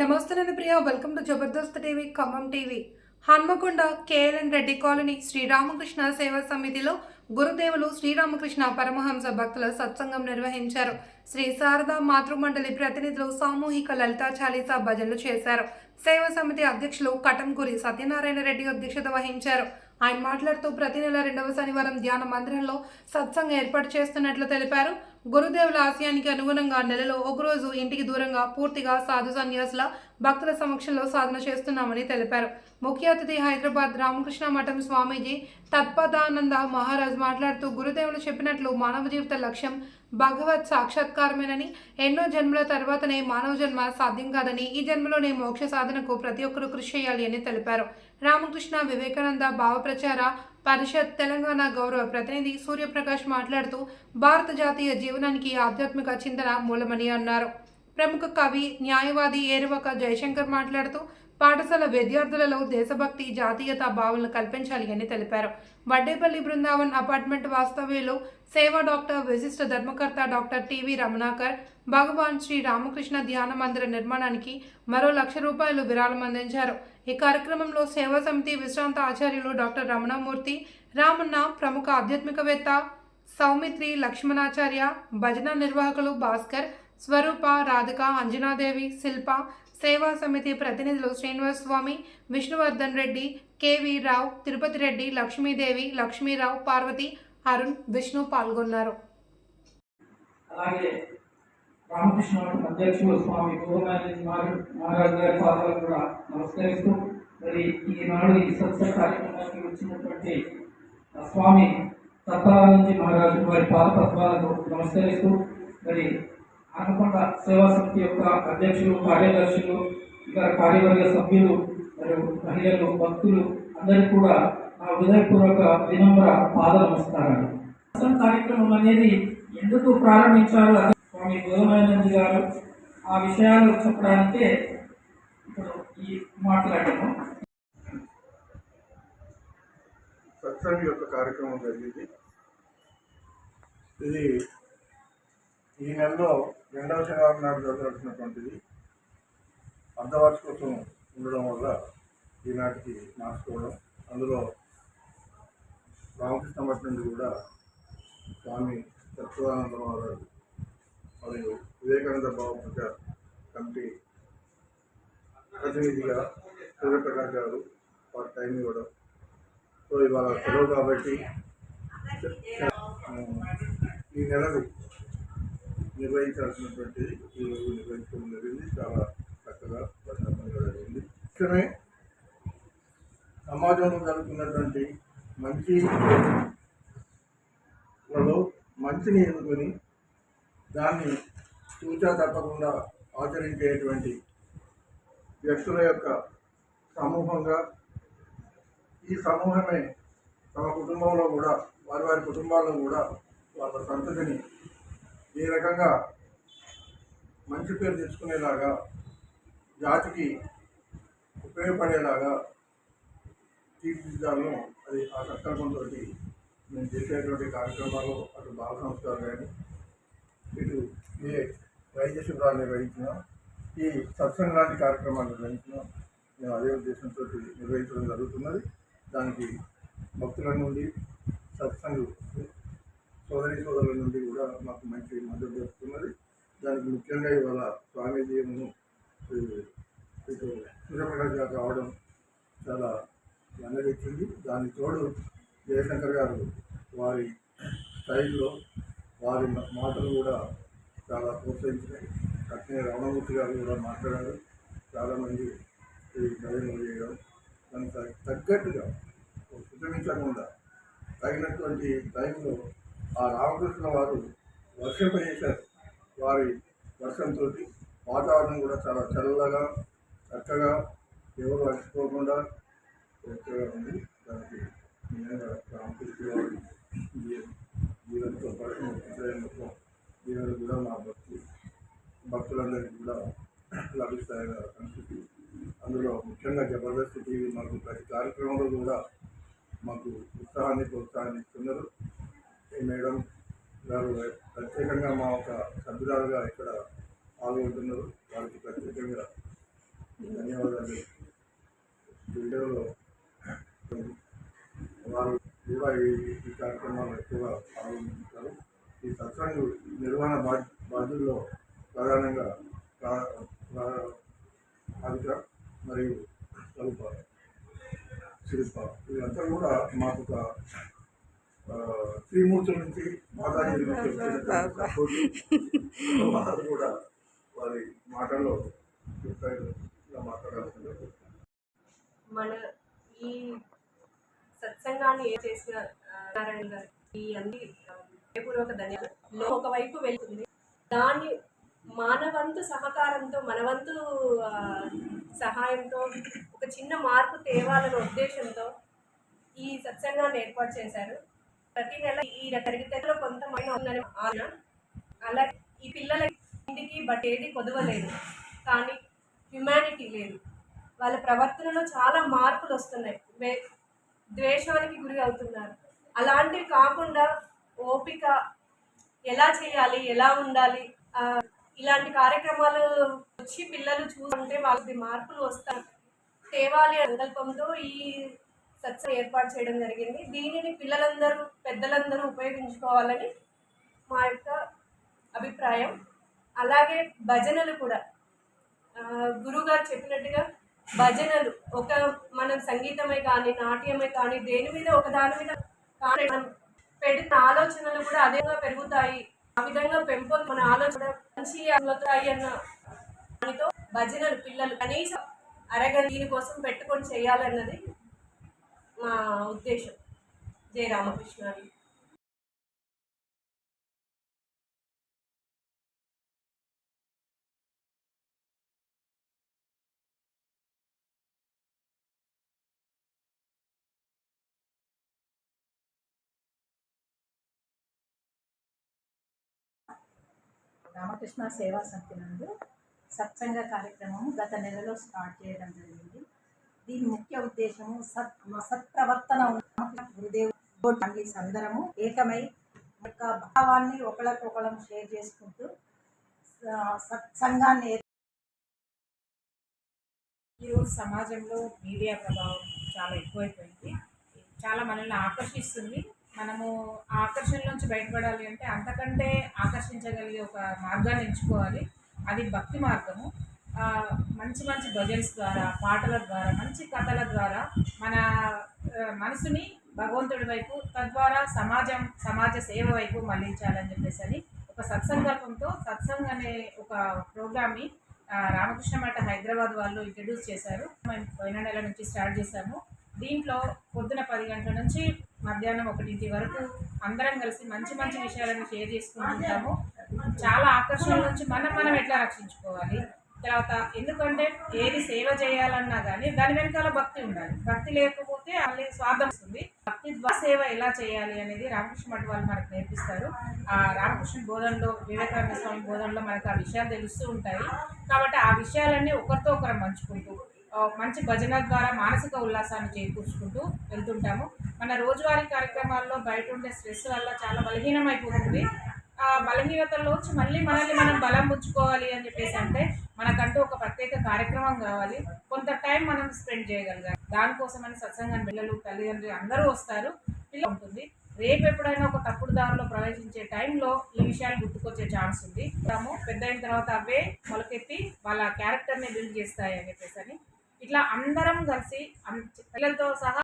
నమస్తే నేను Priya. Welcome to Jabardasth TV Khammam TV. Hanamkonda KLN Reddy colony Sri Ramakrishna సేవా సమితిలో గురుదేవులు శ్రీరామకృష్ణ పరమహంస భక్తుల సత్సంగం నిర్వహించారు. శ్రీ శారదా మాతృమండలి ప్రతినిధులు సామూహిక లలితా చాలీసా భజనలు చేశారు. సేవా సమితి అధ్యక్షులు కటంకూరి సత్యనారాయణ రెడ్డి అధ్యక్షత వహించారు. ఆయన మాట్లాడుతూ ప్రతి నెల రెండవ శనివారం ధ్యాన మందిరంలో సత్సంగం ఏర్పాటు చేస్తున్నట్లు తెలిపారు. గురుదేవుల ఆశయానికి అనుగుణంగా నెలలో ఒకరోజు ఇంటికి దూరంగా పూర్తిగా సాధు సన్యాసుల భక్తుల సమక్షంలో సాధన చేస్తున్నామని తెలిపారు. ముఖ్య అతిథి హైదరాబాద్ రామకృష్ణ మఠం స్వామీజీ తత్పదానంద మహారాజ్ మాట్లాడుతూ గురుదేవులు చెప్పినట్లు మానవ జీవిత లక్ష్యం భగవత్ సాక్షాత్కారమేనని ఎన్నో జన్మల తర్వాతనే మానవ జన్మ సాధ్యం కాదని ఈ జన్మలోనే మోక్ష సాధనకు ప్రతి ఒక్కరూ కృషి చేయాలి అని తెలిపారు. రామకృష్ణ వివేకానంద భావ ప్రచార పరిషత్ తెలంగాణ గౌరవ ప్రతినిధి సూర్యప్రకాష్ మాట్లాడుతూ భారత జాతీయ జీవనానికి ఆధ్యాత్మిక చింతన మూలమని అన్నారు. ప్రముఖ కవి న్యాయవాది ఏరువక జయశంకర్ మాట్లాడుతూ పాఠశాల విద్యార్థులలో దేశభక్తి జాతీయత భావనలు కల్పించాలి అని తెలిపారు. వడ్డేపల్లి బృందావన్ అపార్ట్మెంట్ వాస్తవ్యులు సేవా డాక్టర్ విశిష్ట ధర్మకర్త డాక్టర్ టివి రమణాకర్ భగవాన్ శ్రీ రామకృష్ణ ధ్యాన మందిర నిర్మాణానికి మరో లక్ష రూపాయలు విరాళం అందించారు. ఈ కార్యక్రమంలో సేవా సమితి విశ్రాంత ఆచార్యులు డాక్టర్ రమణమూర్తి రామన్న ప్రముఖ ఆధ్యాత్మికవేత్త సౌమిత్రి లక్ష్మణాచార్య భజన నిర్వాహకులు భాస్కర్ స్వరూప రాధిక అంజనాదేవి శిల్ప సేవా సమితి ప్రతినిధులు శ్రీనివాస్ స్వామి విష్ణువర్ధన్ రెడ్డి కేవీ రావు తిరుపతి రెడ్డి లక్ష్మీదేవి లక్ష్మీరావు పార్వతి అరుణ్ విష్ణు పాల్గొన్నారు. అలాగే రామకృష్ణ స్వామి గోమాజీ మహారాజ్ గారి కూడా నమస్కరిస్తూ మరి ఈనాడు ఈ సత్స కార్యక్రమానికి వచ్చినటువంటి స్వామి తత్వానందజీ మహారాజు వారి పాద పద్మాలకు నమస్కరిస్తూ మరి అనుకొండ సేవా సమితి యొక్క అధ్యక్షులు కార్యదర్శులు ఇతర కార్యవర్గ సభ్యులు మరియు మహిళలు భక్తులు అందరికీ కూడా నా హృదయపూర్వక వినమ్ర పాద నమస్కారాలు సత్సంగ కార్యక్రమం అనేది ఎందుకు ప్రారంభించాలో స్వామి గోమానంద్ గారు ఆ విషయాలు చెప్పడానికే ఇప్పుడు ఈ మాట్లాడాము. సత్సంగ్ యొక్క కార్యక్రమం జరిగింది. ఇది ఈ నెలలో రెండవ శనివారం నాడు జరగాల్సినటువంటిది అర్ధవార్షికోత్సవం ఉండడం వల్ల ఈనాటికి మార్చుకోవడం. అందులో రామకృష్ణ మఠం నుండి కూడా స్వామి సత్యవానందరావు గారు మరియు వివేకానంద భావ ప్రచార్ కమిటీ ప్రతినిధిగా సూర్యప్రకాష్ గారు వారి టైం ఇవ్వడం. సో ఇవాళ సెలవు కాబట్టి ఈ నెలది నిర్వహించాల్సినటువంటి ఈరోజు నిర్వహించడం జరిగింది. చాలా చక్కగా ప్రశాంతంగా జరిగింది. ముఖ్యమే సమాజంలో జరుగుతున్నటువంటి మంచి లలో మంచిని ఎన్నుకొని దాన్ని తూచా తప్పకుండా ఆచరించేటువంటి వ్యక్తుల యొక్క సమూహంగా ఈ సమూహమే తమ కుటుంబంలో కూడా వారి వారి కుటుంబాల్లో కూడా వాళ్ళ సంతతిని ఏ రకంగా మంచి పేరు తెచ్చుకునేలాగా జాతికి ఉపయోగపడేలాగా తీర్చిదిద్దాలను అది ఆ సంకల్పంతో మేము చేసేటువంటి కార్యక్రమాలు అటు బాల సంస్కారం కానీ ఇటు ఏ వైద్య శిబిరాలు నిర్వహించిన ఈ సత్సంగ లాంటి కార్యక్రమాలు నిర్వహించిన మేము అదే ఉద్దేశంతో నిర్వహించడం జరుగుతున్నది. దానికి భక్తుల నుండి సత్సంగ్ సోదరి సోదరుల నుండి కూడా మాకు మంచి మద్దతు దొరుకుతున్నది దానికి ముఖ్యంగా ఇవాళ స్వామీజీను ఇటు సూర్యప్రకాష్ గారు రావడం చాలా వెన్నడించింది దానికి తోడు జయశంకర్ గారు వారి స్టైల్లో వారి మాటలు కూడా చాలా ప్రోత్సహించినాయి. అట్నే రమణమూర్తి గారు కూడా మాట్లాడారు. చాలామంది ఈ భజనలు చేయడం దానికి తగ్గట్టుగా శుద్ధమించకుండా తగినటువంటి టైంలో ఆ రామకృష్ణ వారు వర్షింపజేశారు వారి వర్షంతో వాతావరణం కూడా చాలా చల్లగా చక్కగా ఎవరు అలసిపోకుండా చక్కగా ఉంది. దానికి నిజంగా రామకృష్ణ వారి జీవనంతో పాటు మొత్తం కూడా మా భక్తి భక్తులందరికీ కూడా లభిస్తాయని సంస్కృతి. అందులో ముఖ్యంగా జబర్దస్త్ టీవీ మాకు ప్రతి కార్యక్రమంలో కూడా మాకు ఉత్సాహాన్ని ప్రోత్సాహాన్ని ఇస్తున్నారు ఈ మేడం గారు ప్రత్యేకంగా మా ఒక సభ్యురాలుగా ఇక్కడ పాల్గొంటున్నారు వారికి ప్రత్యేకంగా ధన్యవాదాలు. వీడియోలో వారు కూడా ఈ ఈ కార్యక్రమాలు ఎక్కువగా పాల్గొంటారు ఈ సత్సంగ నిర్వహణ బాధ్య బాధ్యుల్లో ప్రధానంగా రా- మరియు స్వరూప శిల్ప. వీళ్ళంతా కూడా మాకు ఒక శ్రీమూర్తుల నుంచి మాతాజీ వారు కూడా వారి మాటల్లో చెప్తారు ఇలా మాట్లాడాల్సిందే. మన ఈ సత్సంగాన్ని ఏ చేసిన నారాయణ గారు? ఈ అన్ని పూర్వక ధన్యవాదాలు. ఒకవైపు వెళ్తుంది. దాన్ని మానవంతు సహకారంతో మనవంతు సహాయంతో ఒక చిన్న మార్పు తేవాలనే ఉద్దేశంతో ఈ సత్సంగాన్ని ఏర్పాటు చేశారు. ప్రతి నెల ఈ తరగతిలో కొంతమంది ఉందని ఆన ఈ పిల్లల ఇంటికి బట్ ఏది కొదవలేదు. కానీ హ్యుమానిటీ లేదు. వాళ్ళ ప్రవర్తనలో చాలా మార్పులు వస్తున్నాయి. ద్వేషానికి గురి అవుతున్నారు. అలాంటివి కాకుండా ఓపిక ఎలా చేయాలి ఎలా ఉండాలి ఇలాంటి కార్యక్రమాలు వచ్చి పిల్లలు చూస్తుంటే వాళ్ళకి మార్పులు వస్తారు తేవాలి సంకల్పంతో ఈ సత్సంగం ఏర్పాటు చేయడం జరిగింది. దీనిని పిల్లలందరూ పెద్దలందరూ ఉపయోగించుకోవాలని మా యొక్క అభిప్రాయం. అలాగే భజనలు కూడా. గురువుగారు చెప్పినట్టుగా భజనలు ఒక మనం సంగీతమే కానీ నాట్యమే కానీ దేని మీద ఒక దాని మీద కానీ మనం పెడిన ఆలోచనలు కూడా అదేగా పెరుగుతాయి. ఆ విధంగా పెంపొంది మన ఆలోచన మంచి అవుతాయి అన్న దానితో భజనలు పిల్లలు కనీసం అరగ దీనికోసం పెట్టుకొని చేయాలన్నది మా ఉద్దేశం. జయ రామకృష్ణ రామకృష్ణ సేవా సమితి నందు సత్సంగ కార్యక్రమం గత నెలలో స్టార్ట్ చేయడం జరిగింది. దీని ముఖ్య ఉద్దేశము సత్ సత్ప్రవర్తన ఉన్న ఫ్యామిలీస్ అందరము ఏకమై యొక్క భావాన్ని ఒకళ్ళకొకళ్ళం షేర్ చేసుకుంటూ సత్సంగాన్ని ఈరోజు సమాజంలో మీడియా ప్రభావం చాలా ఎక్కువైపోయింది. చాలా మనల్ని ఆకర్షిస్తుంది. మనము ఆ ఆకర్షణ నుంచి బయటపడాలి అంటే అంతకంటే ఆకర్షించగలిగే ఒక మార్గాన్ని ఎంచుకోవాలి. అది భక్తి మార్గము. మంచి మంచి భజన్స్ ద్వారా పాటల ద్వారా మంచి కథల ద్వారా మన మనసుని భగవంతుడి వైపు తద్వారా సమాజం సమాజ సేవ వైపు మళ్ళించాలని చెప్పేసి అని ఒక సత్సంకల్పంతో సత్సంగ్ అనే ఒక ప్రోగ్రామ్ని రామకృష్ణ మఠ హైదరాబాద్ వాళ్ళు ఇంట్రడ్యూస్ చేశారు. మేము పోయిన నెల నుంచి స్టార్ట్ చేశాము. దీంట్లో పొద్దున పది గంటల నుంచి మధ్యాహ్నం ఒకటింటి వరకు అందరం కలిసి మంచి మంచి విషయాలను షేర్ చేసుకుంటుంటాము చాలా ఆకర్షణ నుంచి మనం మనం ఎట్లా రక్షించుకోవాలి? తర్వాత ఎందుకంటే ఏది సేవ చేయాలన్నా కానీ దాని వెనకాల భక్తి ఉండాలి. భక్తి లేకపోతే మళ్ళీ స్వార్థం వస్తుంది భక్తి సేవ ఎలా చేయాలి అనేది రామకృష్ణ మఠ వాళ్ళు మనకు నేర్పిస్తారు. ఆ రామకృష్ణ బోధనలో వివేకానంద స్వామి బోధనలో మనకు ఆ విషయాలు తెలుస్తూ ఉంటాయి. కాబట్టి ఆ విషయాలన్నీ ఒకరితో ఒకరు పంచుకుంటూ మంచి భజన ద్వారా మానసిక ఉల్లాసాన్ని చేకూర్చుకుంటూ వెళ్తుంటాము. మన రోజువారీ కార్యక్రమాల్లో బయట ఉండే స్ట్రెస్ వల్ల చాలా బలహీనమైపోతుంది. ఆ బలహీనతల్లోంచి మళ్ళీ మనల్ని మనం బలం పుచ్చుకోవాలి అని చెప్పేసి అంటే మనకంటూ ఒక ప్రత్యేక కార్యక్రమం కావాలి. కొంత టైం మనం స్పెండ్ చేయగలగాలి. దానికోసమని సత్సంగం పిల్లలు తల్లిదండ్రులు అందరూ వస్తారు. పిల్ల ఉంటుంది. రేపు ఎప్పుడైనా ఒక తప్పుడు దారిలో ప్రవేశించే టైంలో ఈ విషయాలు గుర్తుకొచ్చే ఛాన్స్ ఉంది. తాము పెద్ద అయిన తర్వాత అవే మొలకెత్తి వాళ్ళ క్యారెక్టర్ని బిల్డ్ చేస్తాయి అని చెప్పేసి అని ఇట్లా అందరం కలిసి పిల్లలతో సహా